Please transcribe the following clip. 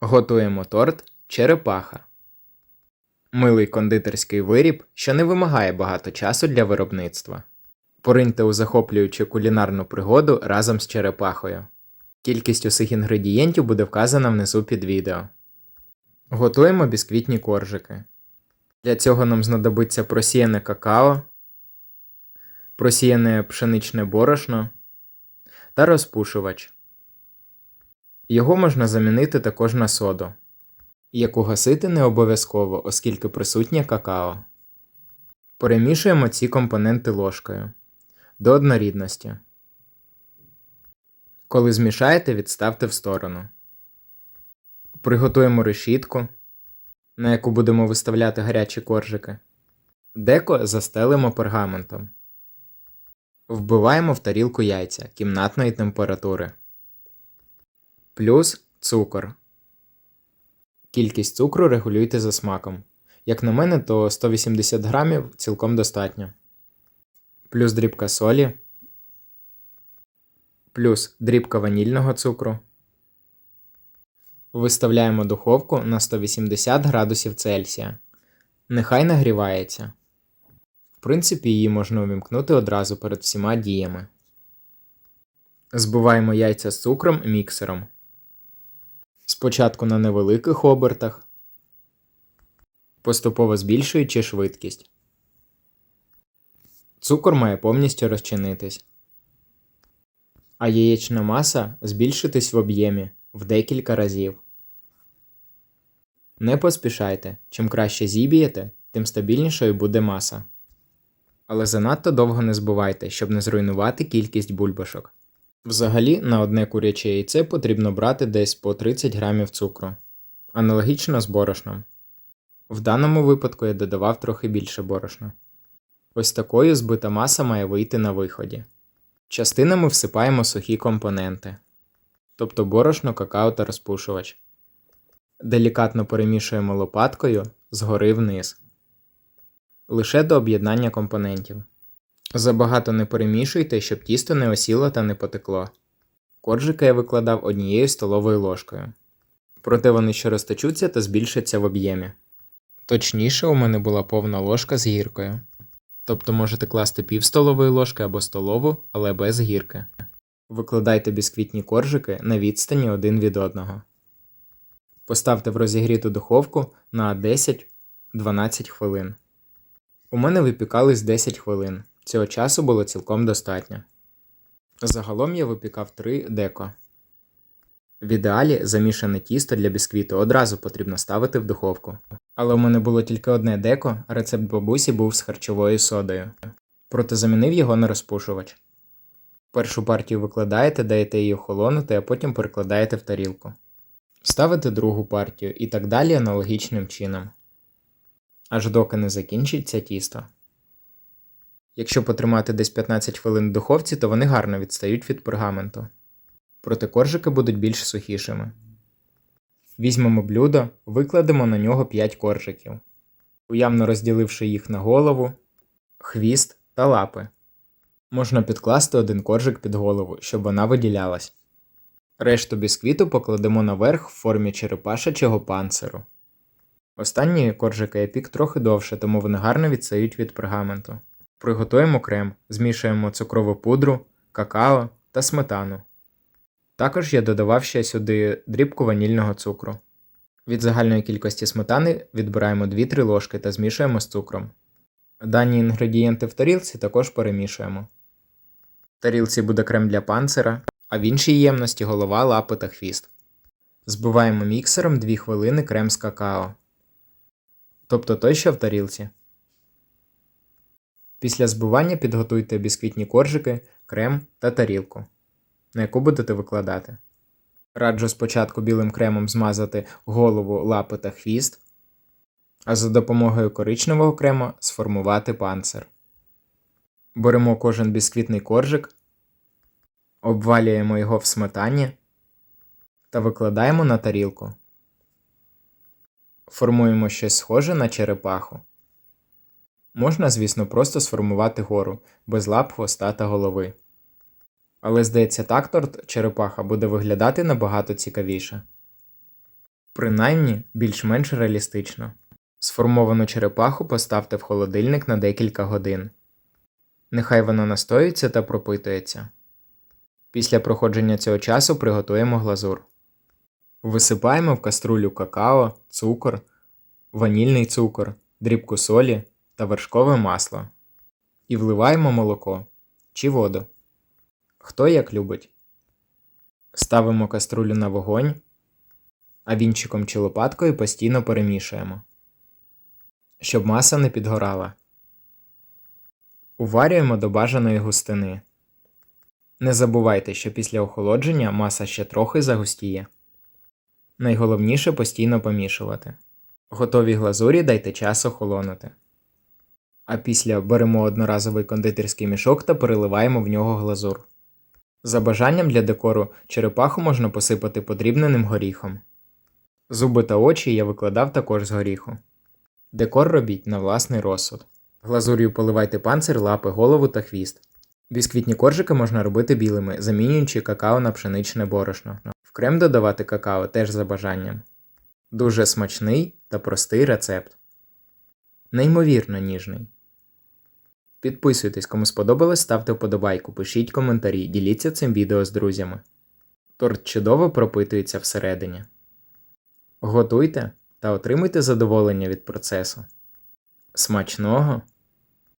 Готуємо торт черепаха. Милий кондитерський виріб, що не вимагає багато часу для виробництва. Пориньте у захоплюючу кулінарну пригоду разом з черепахою. Кількість усіх інгредієнтів буде вказана внизу під відео. Готуємо бісквітні коржики. Для цього нам знадобиться просіяне какао, просіяне пшеничне борошно та розпушувач. Його можна замінити також на соду, яку гасити не обов'язково, оскільки присутнє какао. Перемішуємо ці компоненти ложкою до однорідності. Коли змішаєте, відставте в сторону. Приготуємо решітку, на яку будемо виставляти гарячі коржики. Деко застелимо пергаментом. Вбиваємо в тарілку яйця кімнатної температури. Плюс цукор. Кількість цукру регулюйте за смаком. Як на мене, то 180 грамів цілком достатньо. Плюс дрібка солі. Плюс дрібка ванільного цукру. Виставляємо духовку на 180 градусів Цельсія. Нехай нагрівається. В принципі, її можна увімкнути одразу перед всіма діями. Збиваємо яйця з цукром міксером. Спочатку на невеликих обертах, поступово збільшуючи швидкість. Цукор має повністю розчинитись, а яєчна маса збільшитись в об'ємі в декілька разів. Не поспішайте, чим краще зіб'єте, тим стабільнішою буде маса. Але занадто довго не збивайте, щоб не зруйнувати кількість бульбашок. Взагалі, на одне куряче яйце потрібно брати десь по 30 грамів цукру, аналогічно з борошном. В даному випадку я додавав трохи більше борошна. Ось такою збита маса має вийти на виході. Частинами всипаємо сухі компоненти, тобто борошно, какао та розпушувач. Делікатно перемішуємо лопаткою згори вниз. Лише до об'єднання компонентів. Забагато не перемішуйте, щоб тісто не осіло та не потекло. Коржики я викладав однією столовою ложкою. Проте вони ще розтечуться та збільшаться в об'ємі. Точніше, у мене була повна ложка з гіркою. Тобто можете класти пів столової ложки або столову, але без гірки. Викладайте бісквітні коржики на відстані один від одного. Поставте в розігріту духовку на 10-12 хвилин. У мене випікались 10 хвилин. Цього часу було цілком достатньо. Загалом я випікав 3 деко. В ідеалі замішане тісто для бісквіту одразу потрібно ставити в духовку. Але у мене було тільки одне деко, а рецепт бабусі був з харчовою содою. Проте замінив його на розпушувач. Першу партію викладаєте, даєте її охолонути, а потім перекладаєте в тарілку. Ставите другу партію і так далі аналогічним чином. Аж доки не закінчиться тісто. Якщо потримати десь 15 хвилин в духовці, то вони гарно відстають від пергаменту. Проте коржики будуть більш сухішими. Візьмемо блюдо, викладемо на нього 5 коржиків, уявно розділивши їх на голову, хвіст та лапи. Можна підкласти один коржик під голову, щоб вона виділялась. Решту бісквіту покладемо наверх в формі черепашачого панциру. Останні коржики я пік трохи довше, тому вони гарно відстають від пергаменту. Приготуємо крем, змішуємо цукрову пудру, какао та сметану. Також я додавав ще сюди дрібку ванільного цукру. Від загальної кількості сметани відбираємо 2-3 ложки та змішуємо з цукром. Дані інгредієнти в тарілці також перемішуємо. В тарілці буде крем для панцира, а в іншій ємності голова, лапи та хвіст. Збиваємо міксером 2 хвилини крем з какао. Тобто той, що в тарілці. Після збивання підготуйте бісквітні коржики, крем та тарілку, на яку будете викладати. Раджу спочатку білим кремом змазати голову, лапи та хвіст, а за допомогою коричневого крему сформувати панцир. Беремо кожен бісквітний коржик, обвалюємо його в сметані та викладаємо на тарілку. Формуємо щось схоже на черепаху. Можна, звісно, просто сформувати гору без лап, хвоста та голови. Але здається, так торт черепаха буде виглядати набагато цікавіше. Принаймні більш-менш реалістично. Сформовану черепаху поставте в холодильник на декілька годин. Нехай вона настоюється та пропитується. Після проходження цього часу приготуємо глазур. Висипаємо в каструлю какао, цукор, ванільний цукор, дрібку солі та вершкове масло. І вливаємо молоко чи воду. Хто як любить. Ставимо каструлю на вогонь, а вінчиком чи лопаткою постійно перемішуємо, щоб маса не підгорала. Уварюємо до бажаної густини. Не забувайте, що після охолодження маса ще трохи загустіє. Найголовніше постійно помішувати. Готові глазурі дайте час охолонути. А після беремо одноразовий кондитерський мішок та переливаємо в нього глазур. За бажанням для декору черепаху можна посипати подрібненим горіхом. Зуби та очі я викладав також з горіху. Декор робіть на власний розсуд. Глазур'ю поливайте панцир, лапи, голову та хвіст. Бісквітні коржики можна робити білими, замінюючи какао на пшеничне борошно. В крем додавати какао теж за бажанням. Дуже смачний та простий рецепт. Неймовірно ніжний. Підписуйтесь, кому сподобалось, ставте вподобайку, пишіть коментарі, діліться цим відео з друзями. Торт чудово пропитується всередині. Готуйте та отримуйте задоволення від процесу. Смачного!